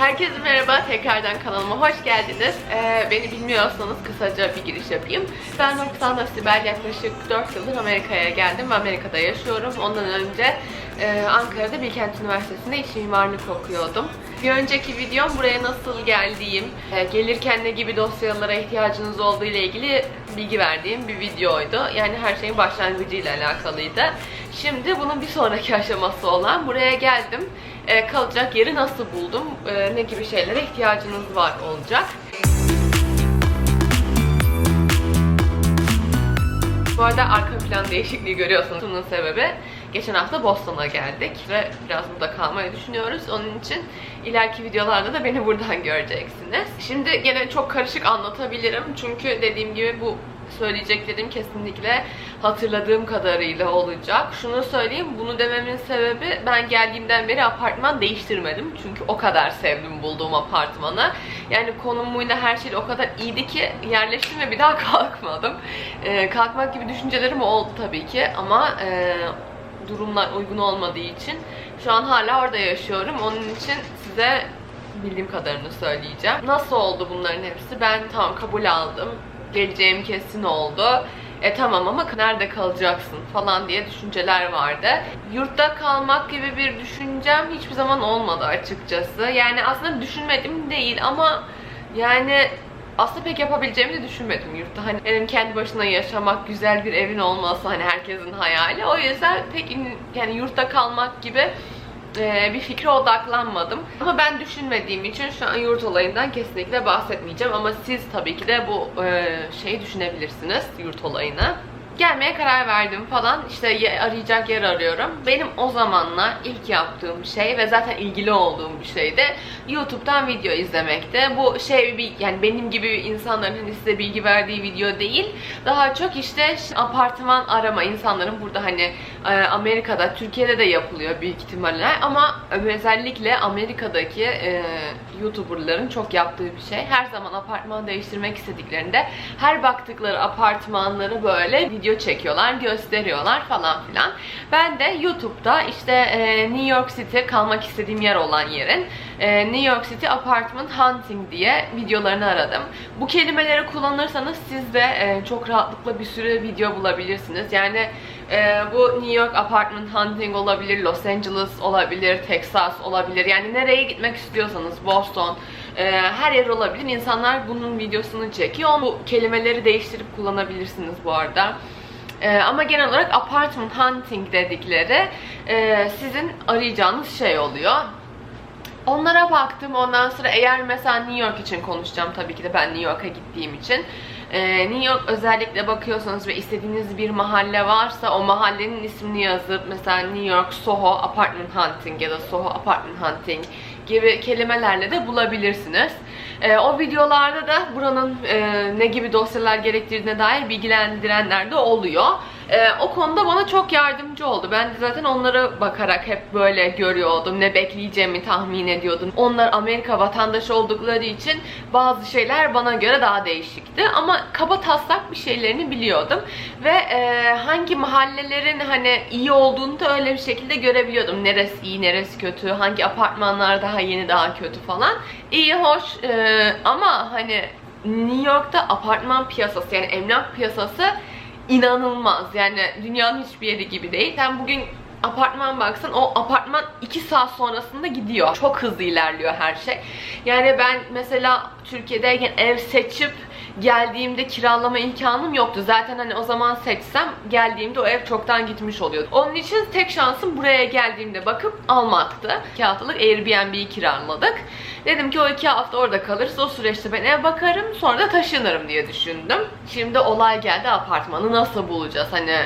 Herkese merhaba, tekrardan kanalıma hoş geldiniz. Ee, beni bilmiyorsanız kısaca bir giriş yapayım. Ben Nurkutanda Sibel, yaklaşık 4 yıldır Amerika'ya geldim ve Amerika'da yaşıyorum. Ondan önce e, Ankara'da Bilkent Üniversitesi'nde iç mimarlık okuyordum. Bir önceki videom buraya nasıl geldiğim, e, gelirken ne gibi dosyalara ihtiyacınız olduğu ile ilgili bilgi verdiğim bir videoydu. Yani her şeyin başlangıcıyla alakalıydı. Şimdi bunun bir sonraki aşaması olan buraya geldim. E, kalacak yeri nasıl buldum, e, ne gibi şeylere ihtiyacınız var olacak. Bu arada arka plan değişikliği görüyorsunuz. Bunun sebebi geçen hafta Boston'a geldik ve biraz burada kalmayı düşünüyoruz. Onun için ileriki videolarda da beni buradan göreceksiniz. Şimdi gene çok karışık anlatabilirim. Çünkü dediğim gibi bu söyleyeceklerim kesinlikle hatırladığım kadarıyla olacak. Şunu söyleyeyim, bunu dememin sebebi ben geldiğimden beri apartman değiştirmedim. Çünkü o kadar sevdim bulduğum apartmanı. Yani konumuyla her şey o kadar iyiydi ki yerleştim ve bir daha kalkmadım. Ee, kalkmak gibi düşüncelerim oldu tabii ki ama e, durumlar uygun olmadığı için şu an hala orada yaşıyorum. Onun için size bildiğim kadarını söyleyeceğim. Nasıl oldu bunların hepsi? Ben tamam kabul aldım. Geleceğim kesin oldu. E tamam ama nerede kalacaksın falan diye düşünceler vardı. Yurtta kalmak gibi bir düşüncem hiçbir zaman olmadı açıkçası. Yani aslında düşünmedim değil ama yani aslında pek yapabileceğimi de düşünmedim yurtta. Hani benim kendi başına yaşamak, güzel bir evin olması hani herkesin hayali. O yüzden pek yani yurtta kalmak gibi e, bir fikre odaklanmadım. Ama ben düşünmediğim için şu an yurt olayından kesinlikle bahsetmeyeceğim. Ama siz tabii ki de bu e, şeyi düşünebilirsiniz, yurt olayını. Gelmeye karar verdim falan. İşte arayacak yer arıyorum. Benim o zamanlar ilk yaptığım şey ve zaten ilgili olduğum bir şey de YouTube'dan video izlemekte. Bu şey bir yani benim gibi insanların hani size bilgi verdiği video değil. Daha çok işte apartman arama insanların burada hani e, Amerika'da, Türkiye'de de yapılıyor büyük ihtimalle ama özellikle Amerika'daki e, YouTuber'ların çok yaptığı bir şey. Her zaman apartman değiştirmek istediklerinde her baktıkları apartmanları böyle video çekiyorlar, gösteriyorlar falan filan. Ben de YouTube'da işte e, New York City kalmak istediğim yer olan yerin e, New York City Apartment Hunting diye videolarını aradım. Bu kelimeleri kullanırsanız siz de e, çok rahatlıkla bir sürü video bulabilirsiniz. Yani e, bu New York Apartment Hunting olabilir, Los Angeles olabilir, Texas olabilir. Yani nereye gitmek istiyorsanız Boston, e, her yer olabilir. İnsanlar bunun videosunu çekiyor. Bu kelimeleri değiştirip kullanabilirsiniz bu arada. Ee, ama genel olarak apartment hunting dedikleri e, sizin arayacağınız şey oluyor. Onlara baktım. Ondan sonra eğer mesela New York için konuşacağım tabii ki de ben New York'a gittiğim için. Ee, New York özellikle bakıyorsanız ve istediğiniz bir mahalle varsa o mahallenin ismini yazıp mesela New York Soho Apartment Hunting ya da Soho Apartment Hunting gibi kelimelerle de bulabilirsiniz. Ee, o videolarda da buranın e, ne gibi dosyalar gerektirdiğine dair bilgilendirenler de oluyor. Ee, o konuda bana çok yardımcı oldu. Ben de zaten onlara bakarak hep böyle görüyordum. Ne bekleyeceğimi tahmin ediyordum. Onlar Amerika vatandaşı oldukları için bazı şeyler bana göre daha değişikti. Ama kaba taslak bir şeylerini biliyordum. Ve e, hangi mahallelerin hani iyi olduğunu da öyle bir şekilde görebiliyordum. Neresi iyi, neresi kötü, hangi apartmanlar daha yeni, daha kötü falan. İyi, hoş e, ama hani New York'ta apartman piyasası yani emlak piyasası inanılmaz. Yani dünyanın hiçbir yeri gibi değil. Sen bugün apartman baksan o apartman 2 saat sonrasında gidiyor. Çok hızlı ilerliyor her şey. Yani ben mesela Türkiye'deyken ev seçip geldiğimde kiralama imkanım yoktu. Zaten hani o zaman seçsem geldiğimde o ev çoktan gitmiş oluyordu. Onun için tek şansım buraya geldiğimde bakıp almaktı. 2 haftalık Airbnb'yi kiraladık. Dedim ki o 2 hafta orada kalırız. O süreçte ben ev bakarım sonra da taşınırım diye düşündüm. Şimdi olay geldi apartmanı nasıl bulacağız? Hani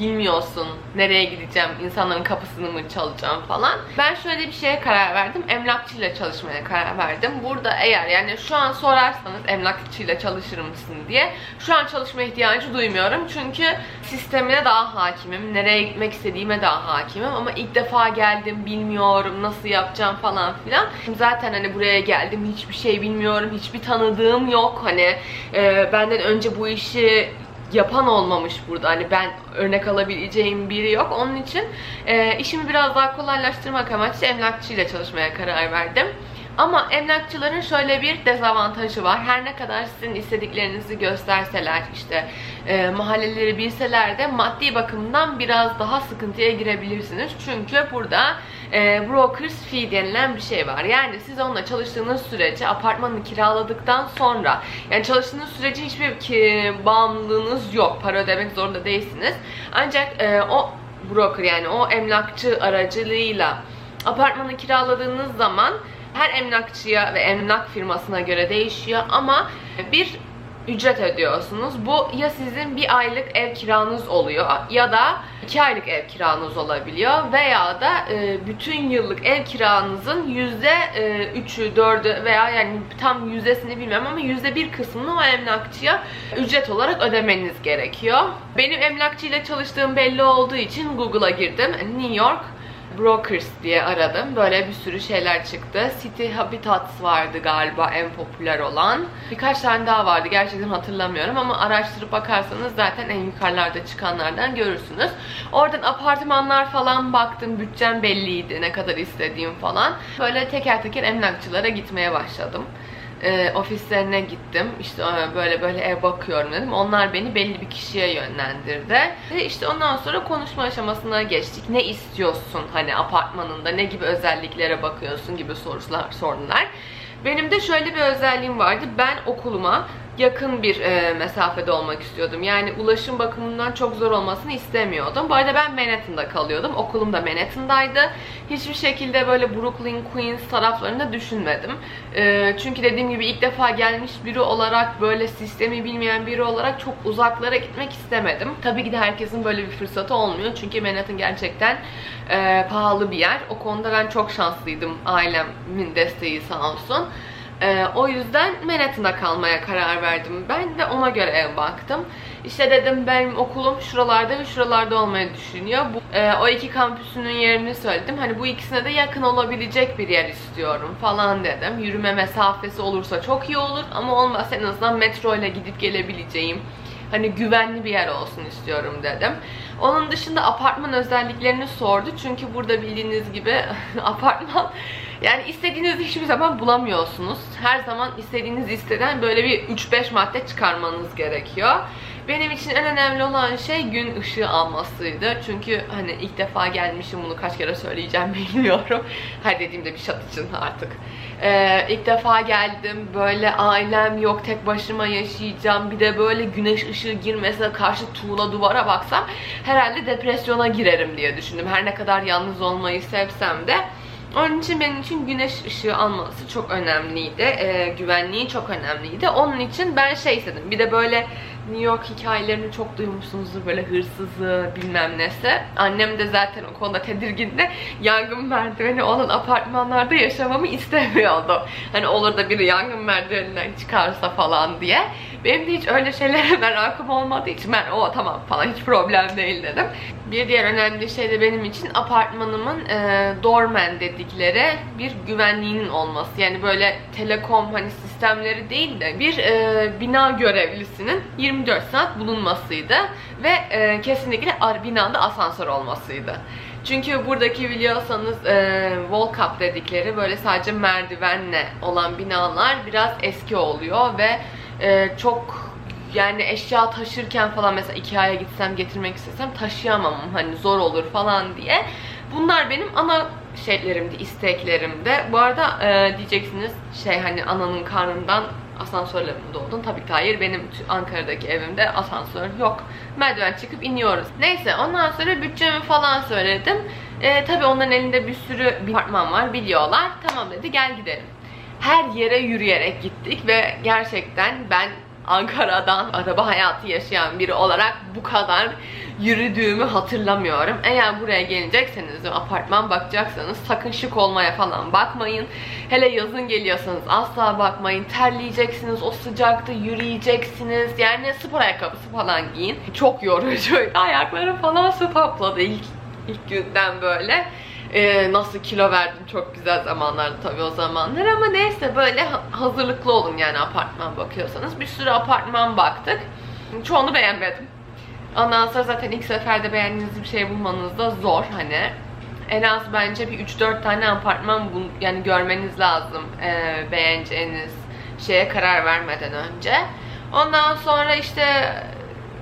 bilmiyorsun nereye gideceğim, insanların kapısını mı çalacağım falan. Ben şöyle bir şeye karar verdim. Emlakçıyla çalışmaya karar verdim. Burada eğer yani şu an sorarsanız emlakçıyla çalışır mısın diye şu an çalışma ihtiyacı duymuyorum. Çünkü sistemine daha hakimim. Nereye gitmek istediğime daha hakimim. Ama ilk defa geldim, bilmiyorum nasıl yapacağım falan filan. Zaten hani buraya geldim, hiçbir şey bilmiyorum, hiçbir tanıdığım yok. Hani e, benden önce bu işi yapan olmamış burada. Hani ben örnek alabileceğim biri yok. Onun için e, işimi biraz daha kolaylaştırmak amaçlı emlakçıyla çalışmaya karar verdim. Ama emlakçıların şöyle bir dezavantajı var. Her ne kadar sizin istediklerinizi gösterseler, işte e, mahalleleri bilseler de maddi bakımdan biraz daha sıkıntıya girebilirsiniz. Çünkü burada e, brokers fee denilen bir şey var. Yani siz onunla çalıştığınız sürece apartmanı kiraladıktan sonra yani çalıştığınız sürece hiçbir ki, bağımlılığınız yok. Para ödemek zorunda değilsiniz. Ancak e, o broker yani o emlakçı aracılığıyla apartmanı kiraladığınız zaman her emlakçıya ve emlak firmasına göre değişiyor ama bir ücret ödüyorsunuz. Bu ya sizin bir aylık ev kiranız oluyor ya da iki aylık ev kiranız olabiliyor veya da e, bütün yıllık ev kiranızın yüzde e, üçü, dördü veya yani tam yüzdesini bilmem ama yüzde bir kısmını o emlakçıya ücret olarak ödemeniz gerekiyor. Benim emlakçıyla çalıştığım belli olduğu için Google'a girdim. New York Brokers diye aradım. Böyle bir sürü şeyler çıktı. City Habitats vardı galiba en popüler olan. Birkaç tane daha vardı. Gerçekten hatırlamıyorum ama araştırıp bakarsanız zaten en yukarılarda çıkanlardan görürsünüz. Oradan apartmanlar falan baktım. Bütçem belliydi. Ne kadar istediğim falan. Böyle teker teker emlakçılara gitmeye başladım e, ofislerine gittim. İşte e, böyle böyle ev bakıyorum dedim. Onlar beni belli bir kişiye yönlendirdi. Ve işte ondan sonra konuşma aşamasına geçtik. Ne istiyorsun hani apartmanında ne gibi özelliklere bakıyorsun gibi sorular sordular. Benim de şöyle bir özelliğim vardı. Ben okuluma yakın bir e, mesafede olmak istiyordum. Yani ulaşım bakımından çok zor olmasını istemiyordum. Bu arada ben Manhattan'da kalıyordum. Okulum da Manhattan'daydı. Hiçbir şekilde böyle Brooklyn, Queens taraflarında düşünmedim. E, çünkü dediğim gibi ilk defa gelmiş biri olarak böyle sistemi bilmeyen biri olarak çok uzaklara gitmek istemedim. Tabii ki de herkesin böyle bir fırsatı olmuyor. Çünkü Manhattan gerçekten e, pahalı bir yer. O konuda ben çok şanslıydım. Ailemin desteği sağ olsun. Ee, o yüzden Manhattan'da kalmaya karar verdim. Ben de ona göre ev baktım. İşte dedim benim okulum şuralarda ve şuralarda olmayı düşünüyor. Bu, e, o iki kampüsünün yerini söyledim. Hani bu ikisine de yakın olabilecek bir yer istiyorum falan dedim. Yürüme mesafesi olursa çok iyi olur ama olmazsa en azından metro ile gidip gelebileceğim hani güvenli bir yer olsun istiyorum dedim. Onun dışında apartman özelliklerini sordu. Çünkü burada bildiğiniz gibi apartman yani istediğinizi hiçbir zaman bulamıyorsunuz. Her zaman istediğiniz listeden böyle bir 3-5 madde çıkarmanız gerekiyor. Benim için en önemli olan şey gün ışığı almasıydı. Çünkü hani ilk defa gelmişim bunu kaç kere söyleyeceğim bilmiyorum. Her dediğimde bir şat için artık. Ee, ilk defa geldim. Böyle ailem yok. Tek başıma yaşayacağım. Bir de böyle güneş ışığı girmese karşı tuğla duvara baksam herhalde depresyona girerim diye düşündüm. Her ne kadar yalnız olmayı sevsem de. Onun için benim için güneş ışığı alması çok önemliydi. Ee, güvenliği çok önemliydi. Onun için ben şey istedim. Bir de böyle New York hikayelerini çok duymuşsunuzdur. Böyle hırsızı bilmem nesi. Annem de zaten o konuda tedirgindi. Yangın merdiveni olan apartmanlarda yaşamamı istemiyordu. Hani olur da biri yangın merdiveninden çıkarsa falan diye. Benim de hiç öyle şeylere merakım olmadığı için ben o tamam falan hiç problem değil dedim. Bir diğer önemli şey de benim için apartmanımın e, doorman dedikleri bir güvenliğinin olması. Yani böyle telekom hani sistemleri değil de bir e, bina görevlisinin 24 saat bulunmasıydı ve e, kesinlikle binada asansör olmasıydı. Çünkü buradaki biliyorsanız e, wall cup dedikleri böyle sadece merdivenle olan binalar biraz eski oluyor ve e, çok yani eşya taşırken falan mesela Ikea'ya gitsem getirmek istesem taşıyamam hani zor olur falan diye. Bunlar benim ana şeylerimdi, isteklerimdi. Bu arada e, diyeceksiniz şey hani ananın karnından asansörle mi doğdun? Tabii ki hayır. Benim Ankara'daki evimde asansör yok. Merdiven çıkıp iniyoruz. Neyse ondan sonra bütçemi falan söyledim. E, tabii onların elinde bir sürü apartman var biliyorlar. Tamam dedi gel gidelim. Her yere yürüyerek gittik ve gerçekten ben Ankara'dan araba hayatı yaşayan biri olarak bu kadar yürüdüğümü hatırlamıyorum. Eğer buraya gelecekseniz apartman bakacaksanız sakın şık olmaya falan bakmayın. Hele yazın geliyorsanız asla bakmayın. Terleyeceksiniz, o sıcakta yürüyeceksiniz. Yani spor ayakkabısı falan giyin. Çok yorucu. Ayaklarım falan su kapladı ilk, ilk günden böyle. Ee, nasıl kilo verdim çok güzel zamanlardı tabii o zamanlar ama neyse böyle hazırlıklı olun yani apartman bakıyorsanız. Bir sürü apartman baktık. Çoğunu beğenmedim. Ondan sonra zaten ilk seferde beğendiğiniz bir şey bulmanız da zor hani. en az bence bir 3-4 tane apartman yani görmeniz lazım e, beğeneceğiniz şeye karar vermeden önce. Ondan sonra işte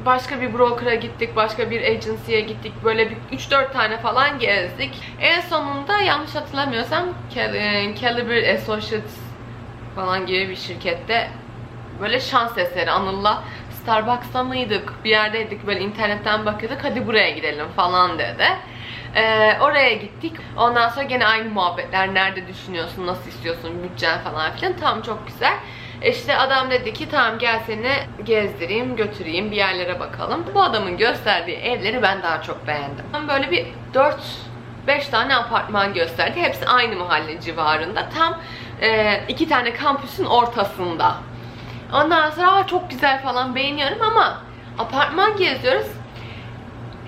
başka bir broker'a gittik, başka bir agency'ye gittik. Böyle bir 3-4 tane falan gezdik. En sonunda yanlış hatırlamıyorsam Cal- Caliber Associates falan gibi bir şirkette böyle şans eseri Anıl'la Starbucks'ta mıydık? Bir yerdeydik böyle internetten bakıyorduk. Hadi buraya gidelim falan dedi. Ee, oraya gittik. Ondan sonra gene aynı muhabbetler. Nerede düşünüyorsun, nasıl istiyorsun, bütçen falan filan. Tamam çok güzel. İşte adam dedi ki tamam gel seni gezdireyim, götüreyim, bir yerlere bakalım. Bu adamın gösterdiği evleri ben daha çok beğendim. Böyle bir 4 5 tane apartman gösterdi. Hepsi aynı mahalle civarında. Tam e, iki tane kampüsün ortasında. Ondan sonra "Aa, çok güzel falan beğeniyorum ama apartman geziyoruz.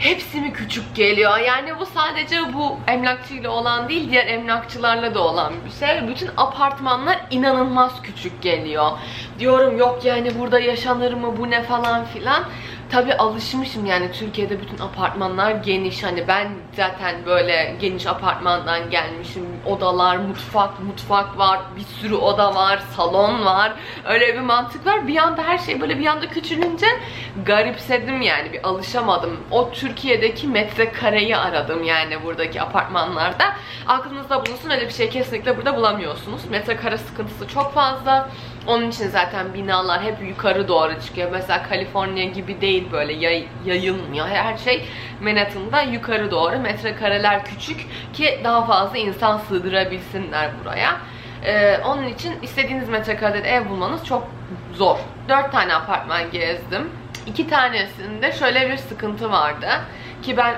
Hepsi mi küçük geliyor? Yani bu sadece bu emlakçıyla olan değil, diğer emlakçılarla da olan bir şey. Bütün apartmanlar inanılmaz küçük geliyor. Diyorum yok yani burada yaşanır mı bu ne falan filan. Tabi alışmışım yani Türkiye'de bütün apartmanlar geniş. Hani ben zaten böyle geniş apartmandan gelmişim. Odalar, mutfak, mutfak var, bir sürü oda var, salon var. Öyle bir mantık var. Bir anda her şey böyle bir anda küçülünce garipsedim yani bir alışamadım. O Türkiye'deki metrekareyi aradım yani buradaki apartmanlarda. Aklınızda bulunsun öyle bir şey kesinlikle burada bulamıyorsunuz. Metrekare sıkıntısı çok fazla. Onun için zaten binalar hep yukarı doğru çıkıyor. Mesela Kaliforniya gibi değil böyle yay, yayılmıyor. Her şey Manhattan'da yukarı doğru. Metrekareler küçük ki daha fazla insan sığdırabilsinler buraya. Ee, onun için istediğiniz metrekarede ev bulmanız çok zor. Dört tane apartman gezdim. İki tanesinde şöyle bir sıkıntı vardı. Ki ben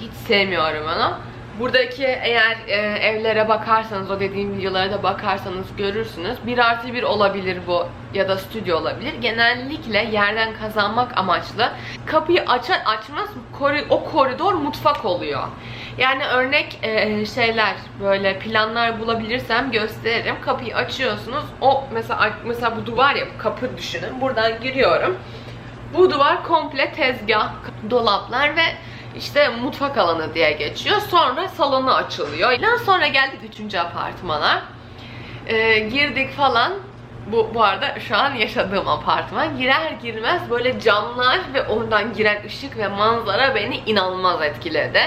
hiç sevmiyorum onu. Buradaki eğer e, evlere bakarsanız, o dediğim videolara da bakarsanız görürsünüz. 1 artı 1 olabilir bu ya da stüdyo olabilir. Genellikle yerden kazanmak amaçlı. Kapıyı açar açmaz o koridor mutfak oluyor. Yani örnek e, şeyler böyle planlar bulabilirsem gösteririm. Kapıyı açıyorsunuz. O mesela mesela bu duvar ya bu kapı düşünün. Buradan giriyorum. Bu duvar komple tezgah, dolaplar ve işte mutfak alanı diye geçiyor. Sonra salonu açılıyor. Ondan sonra geldik 3. apartmana. Ee, girdik falan. Bu, bu arada şu an yaşadığım apartman. Girer girmez böyle camlar ve oradan giren ışık ve manzara beni inanılmaz etkiledi.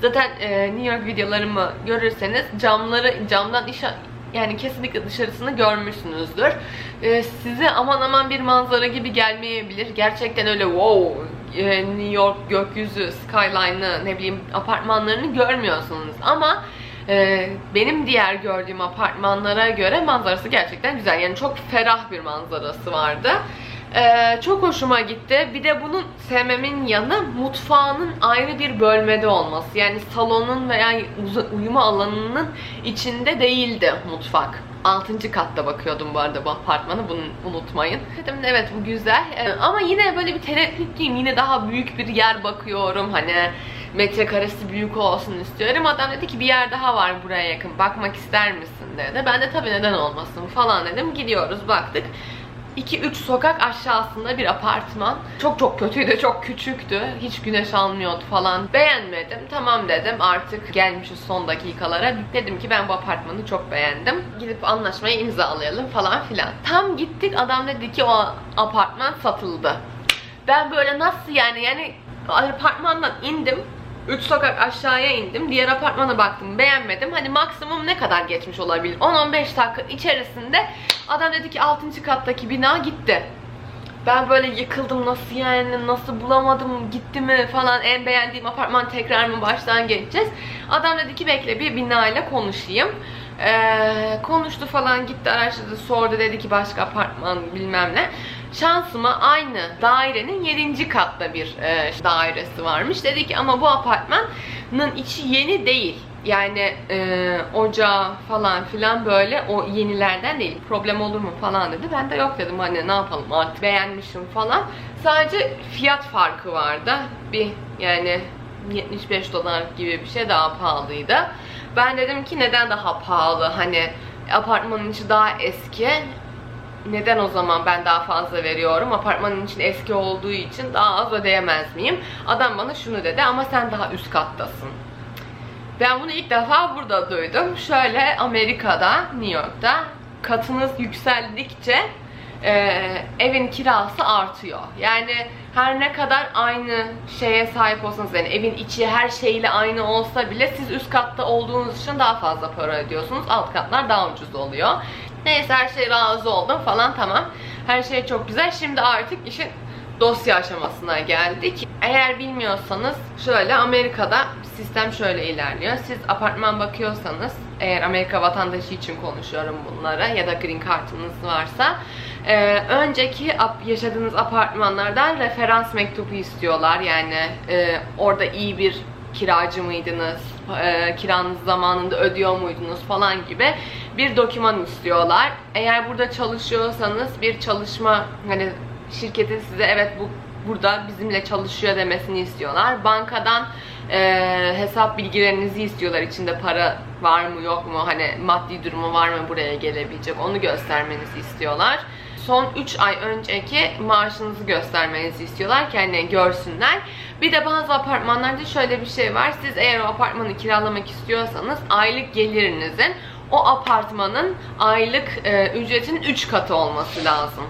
Zaten e, New York videolarımı görürseniz camları camdan iş yani kesinlikle dışarısını görmüşsünüzdür. Ee, size aman aman bir manzara gibi gelmeyebilir. Gerçekten öyle wow New York gökyüzü, skyline'ı, ne bileyim apartmanlarını görmüyorsunuz. Ama e, benim diğer gördüğüm apartmanlara göre manzarası gerçekten güzel. Yani çok ferah bir manzarası vardı. Ee, çok hoşuma gitti. Bir de bunun sevmemin yanı mutfağının ayrı bir bölmede olması. Yani salonun veya uyuma alanının içinde değildi mutfak. 6. katta bakıyordum bu arada bu apartmanı bunu unutmayın. Dedim evet bu güzel Ee, ama yine böyle bir tereddütlüyüm. Yine daha büyük bir yer bakıyorum. Hani metrekaresi büyük olsun istiyorum. Adam dedi ki bir yer daha var buraya yakın. Bakmak ister misin dedi. Ben de tabii neden olmasın falan dedim. Gidiyoruz baktık. 2-3 sokak aşağısında bir apartman. Çok çok kötüydü, çok küçüktü. Hiç güneş almıyordu falan. Beğenmedim. Tamam dedim artık gelmişiz son dakikalara. Dedim ki ben bu apartmanı çok beğendim. Gidip anlaşmayı imzalayalım falan filan. Tam gittik adam dedi ki o apartman satıldı. Ben böyle nasıl yani yani apartmandan indim. 3 sokak aşağıya indim. Diğer apartmana baktım. Beğenmedim. Hani maksimum ne kadar geçmiş olabilir? 10-15 dakika içerisinde adam dedi ki 6. kattaki bina gitti. Ben böyle yıkıldım nasıl yani nasıl bulamadım gitti mi falan en beğendiğim apartman tekrar mı baştan geçeceğiz. Adam dedi ki bekle bir binayla konuşayım. Ee, konuştu falan gitti araştırdı sordu dedi ki başka apartman bilmem ne. Şansıma aynı dairenin 7. katta bir e, dairesi varmış. Dedi ki ama bu apartmanın içi yeni değil. Yani e, ocağı falan filan böyle o yenilerden değil. Problem olur mu falan dedi. Ben de yok dedim hani ne yapalım artık beğenmişim falan. Sadece fiyat farkı vardı. Bir yani 75 dolar gibi bir şey daha pahalıydı. Ben dedim ki neden daha pahalı? Hani apartmanın içi daha eski. Neden o zaman ben daha fazla veriyorum? Apartmanın için eski olduğu için daha az ödeyemez miyim? Adam bana şunu dedi ama sen daha üst kattasın. Ben bunu ilk defa burada duydum. Şöyle Amerika'da, New York'ta katınız yükseldikçe e, evin kirası artıyor. Yani her ne kadar aynı şeye sahip olsanız yani evin içi her şeyle aynı olsa bile siz üst katta olduğunuz için daha fazla para ödüyorsunuz. Alt katlar daha ucuz oluyor. Neyse her şey razı oldum falan tamam. Her şey çok güzel. Şimdi artık işin dosya aşamasına geldik. Eğer bilmiyorsanız şöyle Amerika'da sistem şöyle ilerliyor. Siz apartman bakıyorsanız eğer Amerika vatandaşı için konuşuyorum bunlara ya da green card'ınız varsa e, önceki yaşadığınız apartmanlardan referans mektubu istiyorlar. Yani e, orada iyi bir kiracı mıydınız, e, kiranız zamanında ödüyor muydunuz falan gibi bir doküman istiyorlar. Eğer burada çalışıyorsanız bir çalışma hani şirketin size evet bu burada bizimle çalışıyor demesini istiyorlar. Bankadan e, hesap bilgilerinizi istiyorlar. İçinde para var mı yok mu hani maddi durumu var mı buraya gelebilecek onu göstermenizi istiyorlar. Son 3 ay önceki maaşınızı göstermenizi istiyorlar ki hani görsünler. Bir de bazı apartmanlarda şöyle bir şey var. Siz eğer o apartmanı kiralamak istiyorsanız aylık gelirinizin o apartmanın aylık e, ücretin 3 katı olması lazım.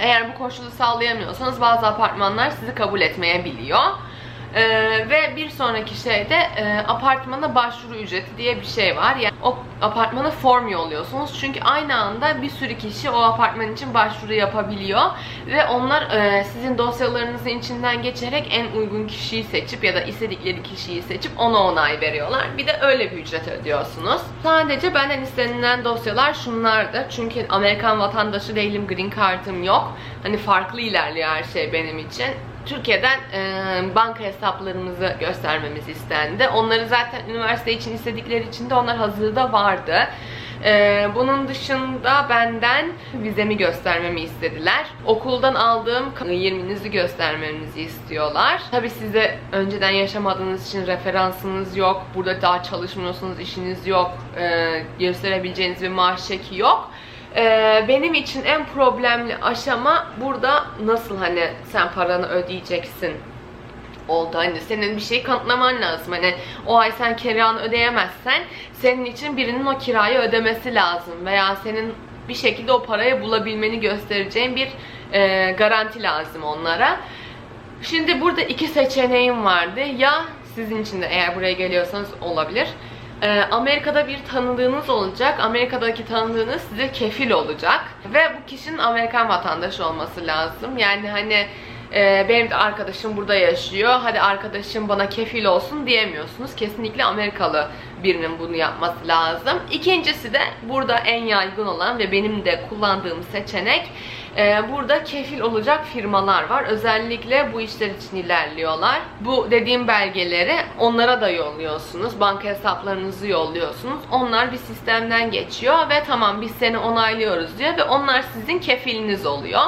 Eğer bu koşulu sağlayamıyorsanız bazı apartmanlar sizi kabul etmeyebiliyor. Ee, ve bir sonraki şeyde e, apartmana başvuru ücreti diye bir şey var. Yani o apartmana form yolluyorsunuz. Çünkü aynı anda bir sürü kişi o apartman için başvuru yapabiliyor. Ve onlar e, sizin dosyalarınızın içinden geçerek en uygun kişiyi seçip ya da istedikleri kişiyi seçip ona onay veriyorlar. Bir de öyle bir ücret ödüyorsunuz. Sadece benden istenilen dosyalar şunlardı. Çünkü Amerikan vatandaşı değilim, green card'ım yok. Hani farklı ilerliyor her şey benim için. Türkiye'den e, banka hesaplarımızı göstermemiz istendi. Onları zaten üniversite için istedikleri için de onlar hazırda vardı. E, bunun dışında benden vizemi göstermemi istediler. Okuldan aldığım 20'nizi göstermemizi istiyorlar. Tabi size önceden yaşamadığınız için referansınız yok. Burada daha çalışmıyorsunuz, işiniz yok. E, gösterebileceğiniz bir maaş çeki yok. Ee, benim için en problemli aşama burada nasıl hani sen paranı ödeyeceksin oldu. Hani senin bir şeyi kanıtlaman lazım. Hani o ay sen kiranı ödeyemezsen senin için birinin o kirayı ödemesi lazım. Veya senin bir şekilde o parayı bulabilmeni göstereceğin bir e, garanti lazım onlara. Şimdi burada iki seçeneğim vardı. Ya sizin için de eğer buraya geliyorsanız olabilir. Ee, Amerika'da bir tanıdığınız olacak. Amerika'daki tanıdığınız size kefil olacak. Ve bu kişinin Amerikan vatandaşı olması lazım. Yani hani e, benim de arkadaşım burada yaşıyor. Hadi arkadaşım bana kefil olsun diyemiyorsunuz. Kesinlikle Amerikalı birinin bunu yapması lazım. İkincisi de burada en yaygın olan ve benim de kullandığım seçenek burada kefil olacak firmalar var. Özellikle bu işler için ilerliyorlar. Bu dediğim belgeleri onlara da yolluyorsunuz. Banka hesaplarınızı yolluyorsunuz. Onlar bir sistemden geçiyor ve tamam biz seni onaylıyoruz diyor ve onlar sizin kefiliniz oluyor.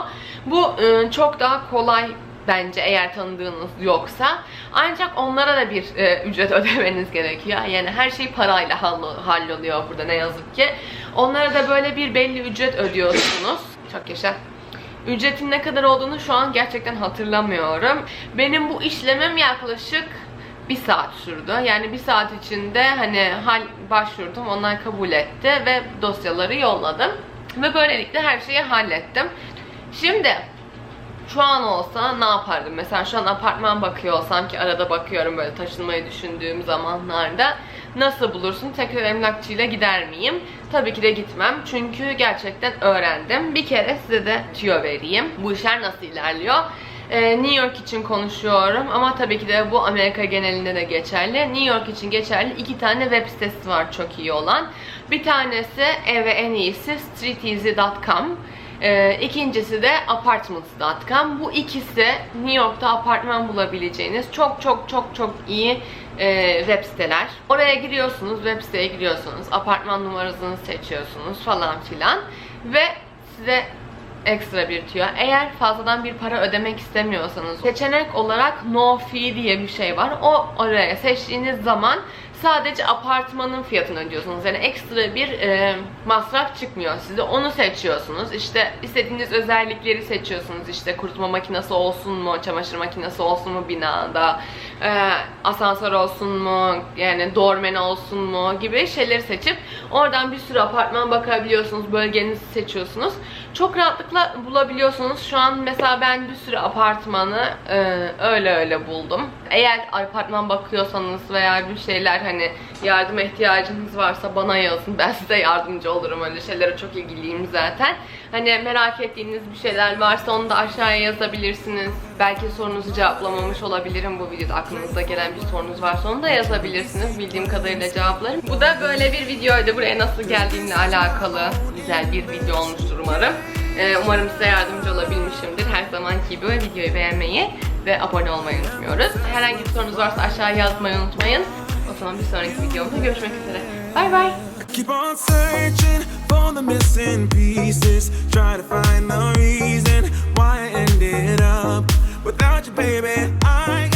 Bu e, çok daha kolay bence eğer tanıdığınız yoksa. Ancak onlara da bir e, ücret ödemeniz gerekiyor. Yani her şey parayla halloluyor burada ne yazık ki. Onlara da böyle bir belli ücret ödüyorsunuz. Çok yaşa. Ücretin ne kadar olduğunu şu an gerçekten hatırlamıyorum. Benim bu işlemim yaklaşık bir saat sürdü. Yani bir saat içinde hani hal başvurdum, onlar kabul etti ve dosyaları yolladım. Ve böylelikle her şeyi hallettim. Şimdi şu an olsa ne yapardım? Mesela şu an apartman bakıyor olsam ki arada bakıyorum böyle taşınmayı düşündüğüm zamanlarda nasıl bulursun? Tekrar emlakçıyla gider miyim? Tabii ki de gitmem. Çünkü gerçekten öğrendim. Bir kere size de tüyo vereyim. Bu işler nasıl ilerliyor? Ee, New York için konuşuyorum ama tabii ki de bu Amerika genelinde de geçerli. New York için geçerli iki tane web sitesi var çok iyi olan. Bir tanesi ve en iyisi streeteasy.com. Ee, ikincisi de apartments.com. Bu ikisi New York'ta apartman bulabileceğiniz çok çok çok çok iyi e, web siteler. Oraya giriyorsunuz, web siteye giriyorsunuz, apartman numarasını seçiyorsunuz falan filan ve size ekstra bir tüyo. Eğer fazladan bir para ödemek istemiyorsanız seçenek olarak no fee diye bir şey var. O oraya seçtiğiniz zaman sadece apartmanın fiyatını ödüyorsunuz. Yani ekstra bir e, masraf çıkmıyor size. Onu seçiyorsunuz. İşte istediğiniz özellikleri seçiyorsunuz. İşte kurutma makinesi olsun mu, çamaşır makinesi olsun mu binada, e, asansör olsun mu, yani dormen olsun mu gibi şeyleri seçip oradan bir sürü apartman bakabiliyorsunuz. Bölgenizi seçiyorsunuz. Çok rahatlıkla bulabiliyorsunuz. Şu an mesela ben bir sürü apartmanı e, öyle öyle buldum. Eğer apartman bakıyorsanız veya bir şeyler hani yardıma ihtiyacınız varsa bana yazın. Ben size yardımcı olurum öyle şeylere çok ilgiliyim zaten. Hani merak ettiğiniz bir şeyler varsa onu da aşağıya yazabilirsiniz. Belki sorunuzu cevaplamamış olabilirim bu videoda. Aklınızda gelen bir sorunuz varsa onu da yazabilirsiniz. Bildiğim kadarıyla cevaplarım. Bu da böyle bir videoydu. Buraya nasıl geldiğimle alakalı güzel bir video olmuştur umarım. Ee, umarım size yardımcı olabilmişimdir. Her zamanki gibi videoyu beğenmeyi ve abone olmayı unutmuyoruz. Herhangi bir sorunuz varsa aşağıya yazmayı unutmayın. Zaman bir sonraki videomda görüşmek üzere. Bay bay. Keep on searching for the missing pieces. Try to find the reason why I ended up without you, baby. I